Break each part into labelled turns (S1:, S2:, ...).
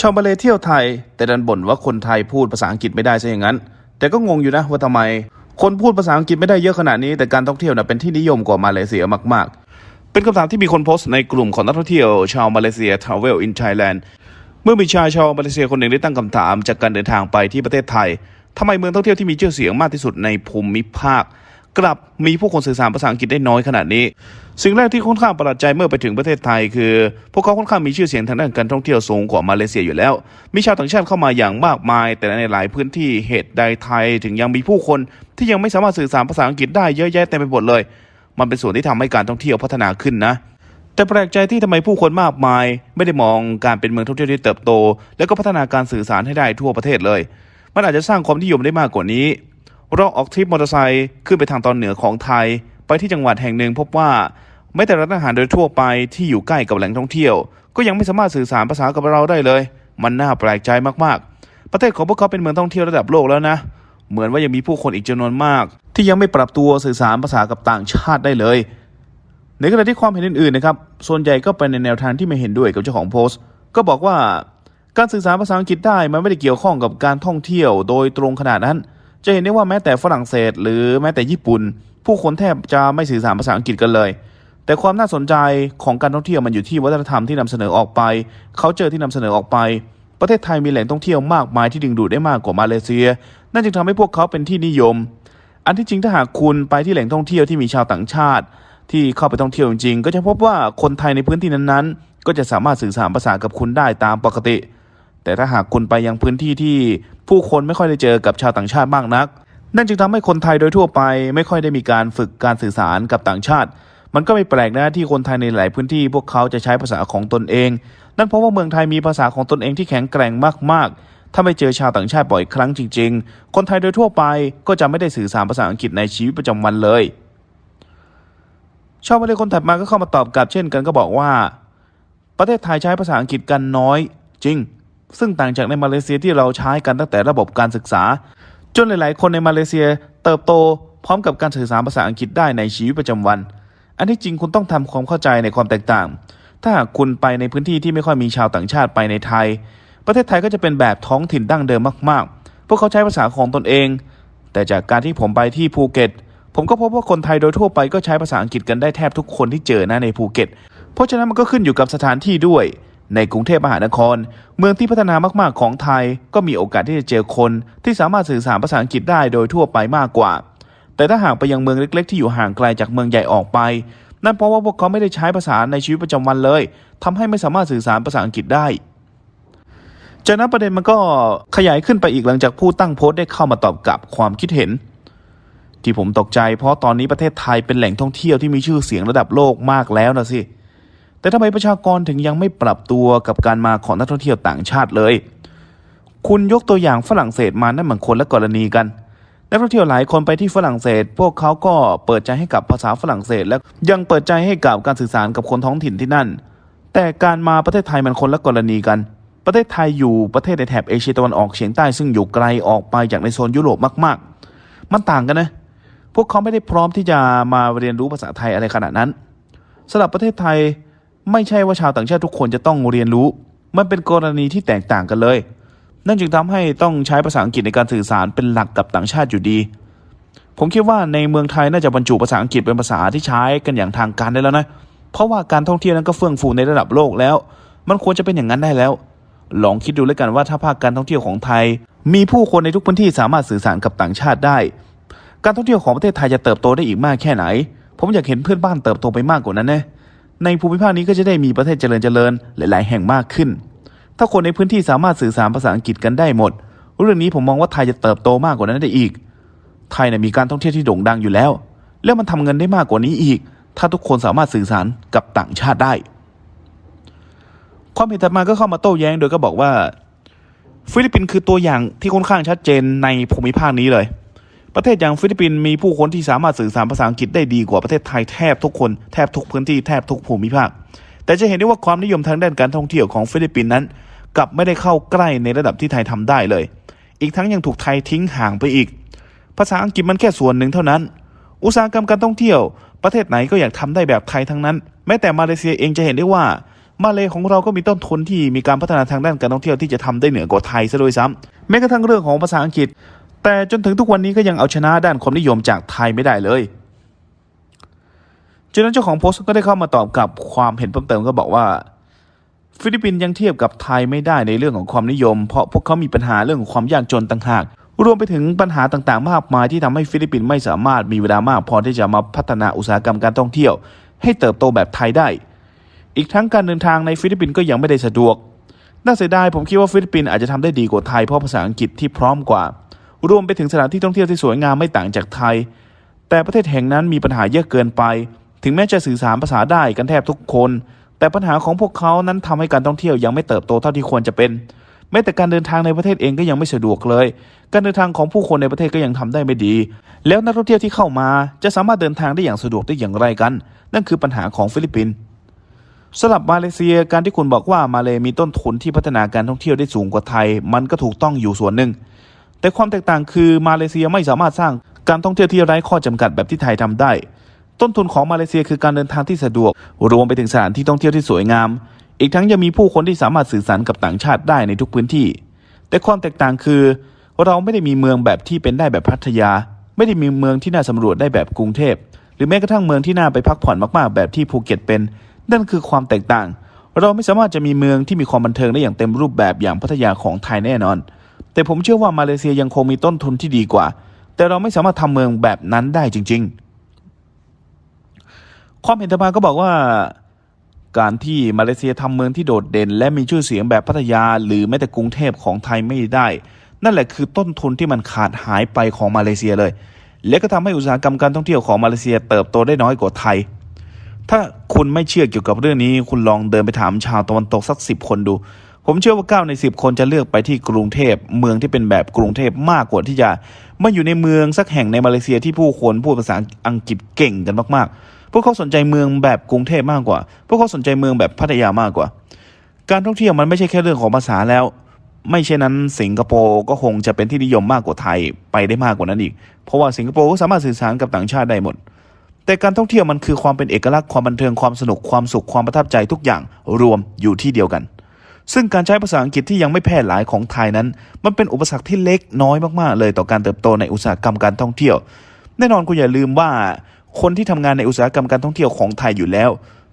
S1: ชาวมาเลเที่ยวไทย แต่ดันบ่นว่าคนไทยพูดภาษาอังกฤษไม่ได้ซะอย่างนั้น แต่ก็งงอยู่นะว่าทำไม คนพูดภาษาอังกฤษไม่ได้เยอะขนาดนี้ แต่การท่องเที่ยวน่ะเป็นที่นิยมกว่ามาเลเซียมาก ๆ เป็นคำถามที่มีคนโพสต์ในกลุ่มของนักท่องเที่ยว ชาวมาเลเซีย Travel in Thailand เมื่อมีชายชาวมาเลเซียคนหนึ่งได้ตั้งคำถามจากการเดินทางไปที่ประเทศไทยทำไมเมืองท่องเที่ยวที่มีชื่อเสียงมากที่สุดในภูมิภาค กลับมีผู้คนสื่อสารภาษาอังกฤษได้น้อยขนาดนี้ สิ่งแรกที่ค่อนข้างประหลาดใจเมื่อไปถึงประเทศไทย คือ พวกเขาค่อนข้างมีชื่อเสียงทางด้านการท่องเที่ยวสูงกว่ามาเลเซียอยู่แล้ว มีชาวต่างชาติเข้ามาอย่างมากมาย แต่ในหลายพื้นที่เหตุใดไทยถึงยังมีผู้คนที่ยังไม่สามารถสื่อสารภาษาอังกฤษได้เยอะแยะเต็มไปหมดเลย มันเป็นส่วนที่ทำให้การท่องเที่ยวพัฒนาขึ้นนะแต่แปลกใจที่ทำไมผู้คนมากมาย ไม่ได้มองการเป็นเมืองท่องเที่ยวที่เติบโต แล้วก็พัฒนาการสื่อสารให้ได้ทั่วประเทศเลย มันอาจจะสร้างความนิยมได้มากกว่านี้ เราออกทริปมอเตอร์ไซค์ขึ้นไปทางตอนเหนือของไทย ไปที่จังหวัดแห่งหนึ่งพบว่าแม้แต่ร้านอาหารโดยทั่วไปที่อยู่ใกล้กับแหล่งท่องเที่ยว ก็ยังไม่สามารถสื่อสารภาษากับเราได้เลย มันน่าแปลกใจมากๆ ประเทศของพวกเขาเป็นเมืองท่องเที่ยวระดับโลกแล้วนะ เหมือนว่ายังมีผู้คนอีกจำนวนมาก ที่ยังไม่ปรับตัวสื่อสารภาษากับต่างชาติได้เลย ในขณะที่ความเห็นอื่นๆนะครับ ส่วนใหญ่ก็เป็นในแนวทางที่ไม่เห็นด้วยกับเจ้าของโพสต์ ก็บอกว่า การสื่อสารภาษาอังกฤษได้มันไม่ได้เกี่ยวข้องกับการท่องเที่ยว โดยตรงขนาดนั้น จะเห็นได้ว่าแม้แต่ฝรั่งเศส หรือแม้แต่ญี่ปุ่น ผู้คนแทบจะไม่สื่อสารภาษาอังกฤษกันเลย แต่ความน่าสนใจของการท่องเที่ยวมันอยู่ที่วัฒนธรรมที่นำเสนอออกไปเขาเจอที่นำเสนอออกไป ประเทศไทยมีแหล่งท่องเที่ยวมากมายที่ดึงดูดได้มากกว่ามาเลเซีย นั่นจึงทำให้พวกเขาเป็นที่นิยม อันที่จริงถ้าหากคุณไปที่แหล่งท่องเที่ยวที่มีชาวต่างชาติ ที่เข้าไปท่องเที่ยวจริงๆก็จะพบว่าคนไทยในพื้นที่นั้นๆ ก็จะสามารถสื่อสารภาษากับคุณได้ตามปกติ แต่ถ้าหากคุณไปยังพื้นที่ที่ผู้คนไม่ค่อยได้เจอกับชาวต่างชาติมากนัก นั่นจึงทำให้คนไทยโดยทั่วไป ไม่ค่อยได้มีการฝึกการสื่อสารกับต่างชาติ มันก็ไม่แปลกนะที่คนไทยในหลายพื้นที่ พวกเขาจะใช้ภาษาของตนเอง นั่นเพราะว่าเมืองไทยมีภาษาของตนเองที่แข็งแกร่งมากๆ ถ้าไม่เจอชาวต่างชาติบ่อยครั้งจริง ๆ คนไทยโดยทั่วไปก็จะไม่ได้สื่อสารภาษาอังกฤษในชีวิตประจำวันเลยชาวมาเลคนถัดมาก็เข้ามาตอบกลับเช่นกันก็บอกว่า ประเทศไทยใช้ภาษาอังกฤษกันน้อย จริง ซึ่งต่างจากในมาเลเซียที่เราใช้กันตั้งแต่ระบบการศึกษา จนหลาย ๆ คนในมาเลเซียเติบโตพร้อมกับการสื่อสารภาษาอังกฤษได้ในชีวิตประจำวัน อันที่จริงคุณต้องทำความเข้าใจในความแตกต่าง ถ้าหากคุณไปในพื้นที่ที่ไม่ค่อยมีชาวต่างชาติไปในไทย ประเทศไทยก็จะเป็นแบบท้องถิ่นดั้งเดิมมาก ๆ พวกเขาใช้ภาษาของตนเอง แต่จากการที่ผมไปที่ภูเก็ต ผมก็พบว่าคนไทยโดยทั่วไปก็ใช้ภาษาอังกฤษกันได้แทบทุกคนที่เจอหนะในภูเก็ต เพราะฉะนั้นมันก็ขึ้นอยู่กับสถานที่ด้วย ในกรุงเทพมหานคร เมืองที่พัฒนามาก ๆ ของไทย ก็มีโอกาสที่จะเจอคนที่สามารถสื่อสารภาษาอังกฤษได้โดยทั่วไปมากกว่า แต่ถ้าหากไปยังเมืองเล็ก ๆ ที่อยู่ห่างไกลจากเมืองใหญ่ออกไป นั่นเพราะว่าพวกเขาไม่ได้ใช้ภาษาในชีวิตประจำวันเลยทำให้ไม่สามารถสื่อสารภาษาอังกฤษได้จากนั้นประเด็นมันก็ขยายขึ้นไปอีกหลังจากผู้ตั้งโพสต์ได้เข้ามาตอบกลับความคิดเห็น ที่ผมตกใจเพราะตอนนี้ประเทศไทยเป็นแหล่งท่องเที่ยวที่มีชื่อเสียงระดับโลกมากแล้วนะสิ แต่ทำไมประชากรถึงยังไม่ปรับตัวกับการมาของนักท่องเที่ยวต่างชาติเลย คุณยกตัวอย่างฝรั่งเศสมานั่นเหมือนคนละกรณีกัน นักท่องเที่ยวหลายคนไปที่ฝรั่งเศส พวกเขาก็เปิดใจให้กับภาษาฝรั่งเศส และยังเปิดใจให้กับการสื่อสารกับคนท้องถิ่นที่นั่น แต่การมาประเทศไทยมันคนละกรณีกัน ประเทศไทยอยู่ประเทศในแถบเอเชียตะวันออกเฉียงใต้ซึ่งอยู่ไกลออกไปจากในโซนยุโรปมาก ๆ มันต่างกันนะ พวกเขาไม่ได้พร้อมที่จะมาเรียนรู้ภาษาไทยอะไรขนาดนั้นสำหรับประเทศไทย ไม่ใช่ว่าชาวต่างชาติทุกคนจะต้องเรียนรู้ มันเป็นกรณีที่แตกต่างกันเลย นั่นจึงทำให้ต้องใช้ภาษาอังกฤษในการสื่อสารเป็นหลักกับต่างชาติอยู่ดี ผมคิดว่าในเมืองไทยน่าจะบรรจุภาษาอังกฤษเป็นภาษาที่ใช้กันอย่างทางการได้แล้วนะ เพราะว่าการท่องเที่ยวนั้นก็เฟื่องฟูในระดับโลกแล้ว มันควรจะเป็นอย่างนั้นได้แล้ว ลองคิดดูแล้วกันว่าถ้าภาคการท่องเที่ยวของไทย มีผู้คนในทุกพื้นที่สามารถสื่อสารกับต่างชาติได้ การท่องเที่ยวของประเทศไทยจะเติบโตได้อีกมากแค่ไหน ผมอยากเห็นเพื่อนบ้านเติบโตไปมากกว่านั้นนะ ในภูมิภาคนี้ก็จะได้มีประเทศเจริญเจริญหลาย ๆ แห่งมากขึ้น ถ้าคนในพื้นที่สามารถสื่อสารภาษาอังกฤษกันได้หมด เรื่องนี้ผมมองว่าไทยจะเติบโตมากกว่านั้นได้อีก ไทยเนี่ยมีการท่องเที่ยวที่โด่งดังอยู่แล้ว แล้วมันทำเงินได้มากกว่านี้อีก ถ้าทุกคนสามารถสื่อสารกับต่างชาติได้ ความเห็นถัดมาก็เข้ามาโต้แย้งโดยก็บอกว่า ฟิลิปปินส์คือตัวอย่างที่ค่อนข้างชัดเจนในภูมิภาคนี้เลย ประเทศอย่างฟิลิปปินส์มีผู้คนที่สามารถสื่อสารภาษาอังกฤษได้ดีกว่าประเทศไทยแทบทุกคนแทบทุกพื้นที่แทบทุกภูมิภาค แต่จะเห็นได้ว่าความนิยมทางด้านการท่องเที่ยวของฟิลิปปินส์นั้น กลับไม่ได้เข้าใกล้ในระดับที่ไทยทำได้เลย อีกทั้งยังถูกไทยทิ้งห่างไปอีก ภาษาอังกฤษมันแค่ส่วนหนึ่งเท่านั้น อุตสาหกรรมการท่องเที่ยวประเทศไหนก็อยากทำได้แบบไทยทั้งนั้น แม้แต่มาเลเซียเองจะเห็นได้ว่า มาเลของเราก็มีต้นทุนที่มีการพัฒนาทางด้านการท่องเที่ยวที่จะทำได้เหนือกว่าไทยซะด้วยซ้ำแม้กระทั่งเรื่องของภาษาอังกฤษ แต่จนถึงทุกวันนี้ก็ยังเอาชนะด้านความนิยมจากไทยไม่ได้เลยจากนั้นเจ้าของโพสต์ก็ได้เข้ามาตอบกับความเห็นเพิ่มเติมก็บอกว่า ฟิลิปปินส์ยังเทียบกับไทยไม่ได้ในเรื่องของความนิยม เพราะพวกเขามีปัญหาเรื่องของความยากจนต่างหาก รวมไปถึงปัญหาต่างๆ มากมายที่ทำให้ฟิลิปปินส์ไม่สามารถมีเวลามากพอที่จะมาพัฒนาอุตสาหกรรมการท่องเที่ยว ให้เติบโตแบบไทยได้ อีกทั้งการเดินทางในฟิลิปปินส์ก็ยังไม่ได้สะดวก น่าเสียดายผมคิดว่าฟิลิปปินส์อาจจะทำได้ดีกว่าไทยเพราะภาษาอังกฤษที่พร้อมกว่า รวมไปถึงสถานที่ท่องเที่ยวที่สวยงามไม่ต่างจากไทย แต่ประเทศแห่งนั้นมีปัญหาเยอะเกินไป ถึงแม้จะสื่อสารภาษาได้กันแทบทุกคน แต่ปัญหาของพวกเขานั้นทำให้การท่องเที่ยวยังไม่เติบโตเท่าที่ควรจะเป็นแม้แต่การเดินทางในประเทศเองก็ยังไม่สะดวกเลย การเดินทางของผู้คนในประเทศก็ยังทำได้ไม่ดี แล้วนักท่องเที่ยวที่เข้ามาจะสามารถเดินทางได้อย่างสะดวกได้อย่างไรกัน นั่นคือปัญหาของฟิลิปปินส์สำหรับมาเลเซียการที่คุณบอกว่ามาเลมีต้นทุนที่พัฒนาการท่องเที่ยวได้สูงกว่าไทย มันก็ถูกต้องอยู่ส่วนหนึ่ง แต่ความแตกต่างคือมาเลเซียไม่สามารถสร้างการท่องเที่ยวที่ไร้ข้อจำกัดแบบที่ไทยทำได้ ต้นทุนของมาเลเซียคือการเดินทางที่สะดวก รวมไปถึงสถานที่ท่องเที่ยวที่สวยงาม อีกทั้งยังมีผู้คนที่สามารถสื่อสารกับต่างชาติได้ในทุกพื้นที่ แต่ความแตกต่างคือ เราไม่ได้มีเมืองแบบที่เป็นได้แบบพัทยา ไม่ได้มีเมืองที่น่าสำรวจได้แบบกรุงเทพ หรือแม้กระทั่งเมืองที่น่าไปพักผ่อนมากๆ แบบที่ภูเก็ตเป็น นั่นคือความแตกต่าง เราไม่สามารถจะมีเมืองที่มีความบันเทิงได้อย่างเต็มรูปแบบอย่างพัทยาของไทยแน่นอน แต่ผมเชื่อว่ามาเลเซียยังคงมีต้นทุนที่ดีกว่า แต่เราไม่สามารถทำเมืองแบบนั้นได้จริง ๆ ความเห็นต่อมาก็บอกว่า การที่มาเลเซียทำเมืองที่โดดเด่น และมีชื่อเสียงแบบพัทยา หรือแม้แต่กรุงเทพของไทยไม่ได้ นั่นแหละคือต้นทุนที่มันขาดหายไปของมาเลเซียเลย และก็ทำให้อุตสาหกรรมการท่องเที่ยวของมาเลเซียเติบโตได้น้อยกว่าไทย ถ้าคุณไม่เชื่อเกี่ยวกับเรื่องนี้ คุณลองเดินไปถามชาวตะวันตกสักสิบคนดู ผมเชื่อว่าเก้าในสิบคนจะเลือกไปที่กรุงเทพเมืองที่เป็นแบบกรุงเทพมากกว่าที่จะมาอยู่ในเมืองสักแห่งในมาเลเซียที่ผู้คนพูดภาษาอังกฤษเก่งกันมากๆ พวกเขาสนใจเมืองแบบกรุงเทพมากกว่า พวกเขาสนใจเมืองแบบพัทยามากกว่า การท่องเที่ยวมันไม่ใช่แค่เรื่องของภาษาแล้ว ไม่เช่นนั้นสิงคโปร์ก็คงจะเป็นที่นิยมมากกว่าไทยไปได้มากกว่านั้นอีก เพราะว่าสิงคโปร์ก็สามารถสื่อสารกับต่างชาติได้หมด แต่การท่องเที่ยวมันคือความเป็นเอกลักษณ์ความบันเทิงความสนุกความสุขความประทับใจทุกอย่างรวมอยู่ที่เดียวกัน ซึ่งการใช้ภาษาอังกฤษที่ยังไม่แพร่หลายของไทยนั้น มันเป็นอุปสรรคที่เล็กน้อยมากๆ เลยต่อการเติบโตในอุตสาหกรรมการท่องเที่ยว แน่นอนคุณอย่าลืมว่าคนที่ทำงานในอุตสาหกรรมการท่องเที่ยวของไทยอยู่แล้ว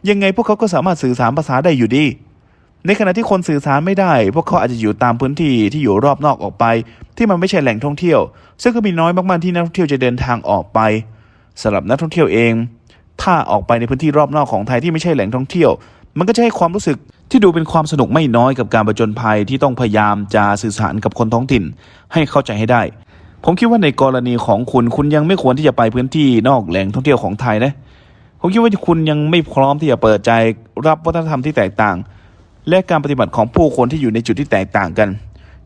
S1: ยังไงพวกเขาก็สามารถสื่อสารภาษาได้อยู่ดี ในขณะที่คนสื่อสารไม่ได้ พวกเขาอาจจะอยู่ตามพื้นที่ที่อยู่รอบนอกออกไป ที่มันไม่ใช่แหล่งท่องเที่ยว ซึ่งก็มีน้อยมากๆที่นักท่องเที่ยวจะเดินทางออกไปสำหรับนักท่องเที่ยวเอง ถ้าออกไปในพื้นที่รอบนอกของไทยที่ไม่ใช่แหล่งท่องเที่ยว มันก็จะให้ความรู้สึก ที่ดูเป็นความสนุกไม่น้อยกับการประจนภัยที่ต้องพยายามจะสื่อสารกับคนท้องถิ่น ให้เข้าใจให้ได้ ผมคิดว่าในกรณีของคุณคุณยังไม่ควรที่จะไปพื้นที่นอกแหล่งท่องเที่ยวของไทยนะผมคิดว่าคุณยังไม่พร้อมที่จะเปิดใจรับวัฒนธรรมที่แตกต่าง และการปฏิบัติของผู้คนที่อยู่ในจุดที่แตกต่างกัน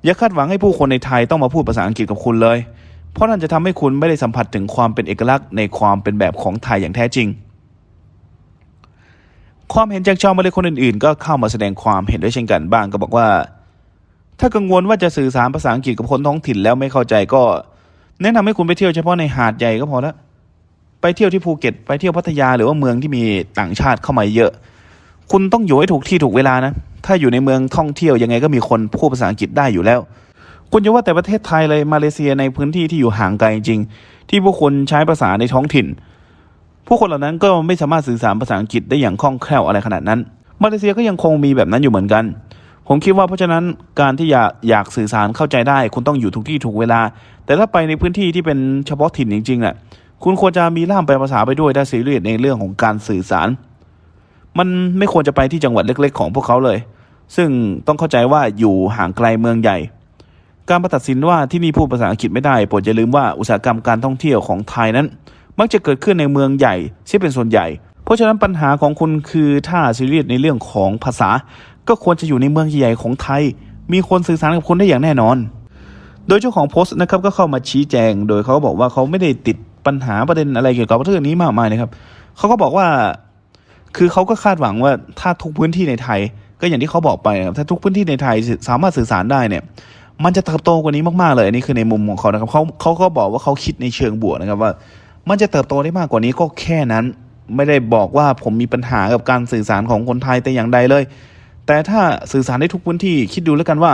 S1: อย่าคาดหวังให้ผู้คนในไทยต้องมาพูดภาษาอังกฤษกับคุณเลย เพราะนั่นจะทำให้คุณไม่ได้สัมผัสถึงความเป็นเอกลักษณ์ในความเป็นแบบของไทยอย่างแท้จริง ความเห็นจากชาวมาเลคนอื่นๆ ก็เข้ามาแสดงความเห็นด้วยเช่นกันบ้างก็บอกว่า ถ้ากังวลว่าจะสื่อสารภาษาอังกฤษกับคนท้องถิ่นแล้วไม่เข้าใจก็ แนะนำให้คุณไปเที่ยวเฉพาะในหาดใหญ่ก็พอละไปเที่ยวที่ภูเก็ตไปเที่ยวพัทยาหรือว่าเมืองที่มีต่างชาติเข้ามาเยอะ คุณต้องอยู่ให้ถูกที่ถูกเวลานะ ถ้าอยู่ในเมืองท่องเที่ยวยังไงก็มีคนพูดภาษาอังกฤษได้อยู่แล้วคุณจะว่าแต่ประเทศไทยเลยมาเลเซียในพื้นที่ที่อยู่ห่างไกลจริง ที่ผู้คนใช้ภาษาในท้องถิ่น ผู้คนเหล่านั้นก็ไม่สามารถสื่อสารภาษาอังกฤษได้อย่างคล่องแคล่วอะไรขนาดนั้น มาเลเซียก็ยังคงมีแบบนั้นอยู่เหมือนกัน ผมคิดว่าเพราะฉะนั้นการที่อยากอยากสื่อสารเข้าใจได้ คุณต้องอยู่ทุกที่ถูกเวลา แต่ถ้าไปในพื้นที่ที่เป็นเฉพาะถิ่นจริงๆน่ะคุณควรจะมีล่ามแปลภาษาไปด้วยถ้าซีเรียสในเรื่องของการสื่อสาร มันไม่ควรจะไปที่จังหวัดเล็ก ๆ ของพวกเขาเลย ซึ่งต้องเข้าใจว่าอยู่ห่างไกลเมืองใหญ่ การประตัดสินว่าที่นี่พูดภาษาอังกฤษไม่ได้โปรดอย่าลืมว่าอุตสาหกรรมการท่องเที่ยวของไทยนั้น มักจะเกิดขึ้นในเมืองใหญ่ที่เป็นส่วนใหญ่ เพราะฉะนั้นปัญหาของคุณคือถ้าซีเรียสในเรื่องของภาษา ก็ควรจะอยู่ในเมืองใหญ่ของไทย มีคนสื่อสารกับคุณได้อย่างแน่นอน โดยเจ้าของโพสต์นะครับก็เข้ามาชี้แจง โดยเขาบอกว่าเขาไม่ได้ติดปัญหาประเด็นอะไรเกี่ยวกับเรื่องนี้มากมายนะครับเขาก็บอกว่าคือเขาก็คาดหวังว่าถ้าทุกพื้นที่ในไทย ก็อย่างที่เขาบอกไปนะครับถ้าทุกพื้นที่ในไทยสามารถสื่อสารได้เนี่ยมันจะเติบโตกว่านี้มากๆเลยอันนี้คือในมุมของเขานะครับเขาเขาก็บอกว่าเขาคิดในเชิงบวกนะครับว่า มันจะเติบโตได้มากกว่านี้ก็แค่นั้น ไม่ได้บอกว่าผมมีปัญหากับการสื่อสารของคนไทยแต่อย่างใดเลย แต่ถ้าสื่อสารได้ทุกพื้นที่คิดดูแล้วกันว่า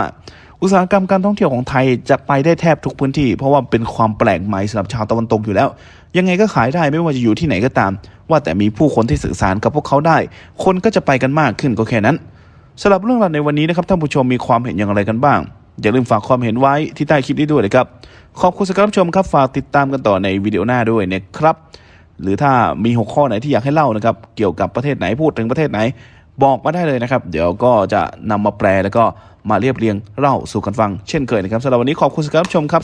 S1: อุตสาหกรรมการท่องเที่ยวของไทยจะไปได้แทบทุกพื้นที่ เพราะว่าเป็นความแปลกใหม่สำหรับชาวตะวันตกอยู่แล้ว ยังไงก็ขายได้ไม่ว่าจะอยู่ที่ไหนก็ตาม ว่าแต่มีผู้คนที่สื่อสารกับพวกเขาได้ คนก็จะไปกันมากขึ้นก็แค่นั้นสำหรับเรื่องราวในวันนี้นะครับท่านผู้ชมมีความเห็นอย่างไรกันบ้าง อย่าลืมฝากความเห็นไว้ที่ใต้คลิปนี้ด้วยนะครับ ขอบคุณสำหรับรับชมครับ ฝากติดตามกันต่อในวิดีโอหน้าด้วยนะครับ หรือถ้ามีหัวข้อไหนที่อยากให้เล่านะครับ เกี่ยวกับประเทศไหนพูดถึงประเทศไหน บอกมาได้เลยนะครับ เดี๋ยวก็จะนำมาแปลแล้วก็มาเรียบเรียงเล่าสู่กันฟังเช่นเคยนะครับสำหรับวันนี้ขอบคุณสำหรับรับชมครับ